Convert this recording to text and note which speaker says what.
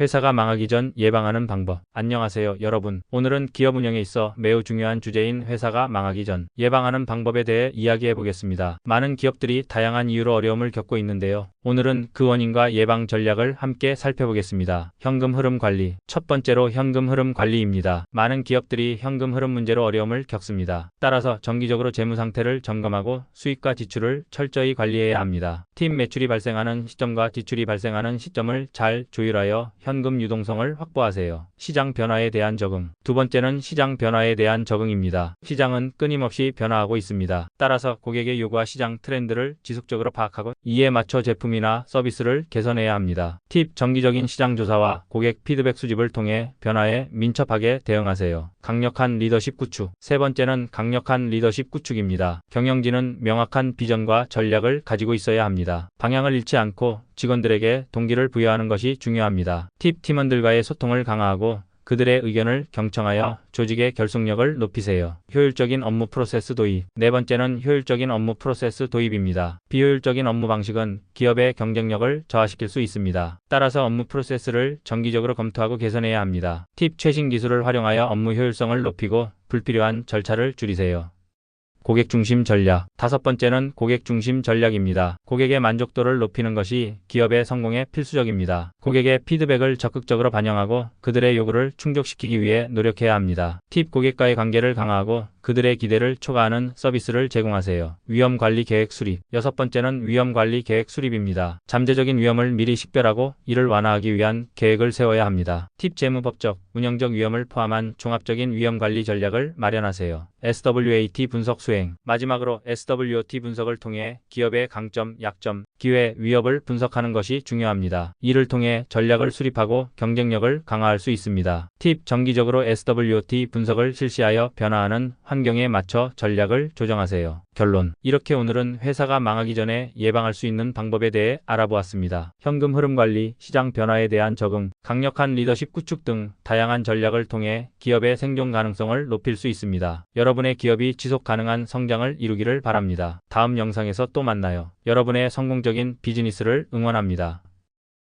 Speaker 1: 회사가 망하기 전 예방하는 방법. 안녕하세요, 여러분. 오늘은 기업 운영에 있어 매우 중요한 주제인 회사가 망하기 전 예방하는 방법에 대해 이야기해 보겠습니다. 많은 기업들이 다양한 이유로 어려움을 겪고 있는데요. 오늘은 그 원인과 예방 전략을 함께 살펴보겠습니다. 현금 흐름 관리. 첫 번째로 현금 흐름 관리입니다. 많은 기업들이 현금 흐름 문제로 어려움을 겪습니다. 따라서 정기적으로 재무 상태를 점검하고 수익과 지출을 철저히 관리해야 합니다. 팀 매출이 발생하는 시점과 지출이 발생하는 시점을 잘 조율하여 현금 유동성을 확보하세요. 시장 변화에 대한 적응. 두 번째는 시장 변화에 대한 적응입니다. 시장은 끊임없이 변화하고 있습니다. 따라서 고객의 요구와 시장 트렌드를 지속적으로 파악하고 이에 맞춰 제품이나 서비스를 개선해야 합니다. 팁 정기적인 시장 조사와 고객 피드백 수집을 통해 변화에 민첩하게 대응하세요. 강력한 리더십 구축. 세 번째는 강력한 리더십 구축입니다. 경영진은 명확한 비전과 전략을 가지고 있어야 합니다. 방향을 잃지 않고 직원들에게 동기를 부여하는 것이 중요합니다. 팁 팀원들과의 소통을 강화하고 그들의 의견을 경청하여 조직의 결속력을 높이세요. 효율적인 업무 프로세스 도입. 네 번째는 효율적인 업무 프로세스 도입입니다. 비효율적인 업무 방식은 기업의 경쟁력을 저하시킬 수 있습니다. 따라서 업무 프로세스를 정기적으로 검토하고 개선해야 합니다. 팁 최신 기술을 활용하여 업무 효율성을 높이고 불필요한 절차를 줄이세요. 고객 중심 전략. 다섯 번째는 고객 중심 전략입니다. 고객의 만족도를 높이는 것이 기업의 성공에 필수적입니다. 고객의 피드백을 적극적으로 반영하고 그들의 요구를 충족시키기 위해 노력해야 합니다. 팁 고객과의 관계를 강화하고 그들의 기대를 초과하는 서비스를 제공하세요. 위험 관리 계획 수립. 여섯 번째는 위험 관리 계획 수립입니다. 잠재적인 위험을 미리 식별하고 이를 완화하기 위한 계획을 세워야 합니다. 팁 재무법적, 운영적 위험을 포함한 종합적인 위험 관리 전략을 마련하세요. SWAT 분석 수행. 마지막으로 SWOT 분석을 통해 기업의 강점, 약점, 기회, 위협을 분석하는 것이 중요합니다. 이를 통해 전략을 수립하고 경쟁력을 강화할 수 있습니다. 팁 정기적으로 SWOT 분석을 실시하여 변화하는 환경에 맞춰 전략을 조정하세요. 결론. 이렇게 오늘은 회사가 망하기 전에 예방할 수 있는 방법에 대해 알아보았습니다. 현금 흐름 관리, 시장 변화에 대한 적응, 강력한 리더십 구축 등 다양한 전략을 통해 기업의 생존 가능성을 높일 수 있습니다. 여러분의 기업이 지속 가능한 성장을 이루기를 바랍니다. 다음 영상에서 또 만나요. 여러분의 성공 적인 비즈니스를 응원합니다.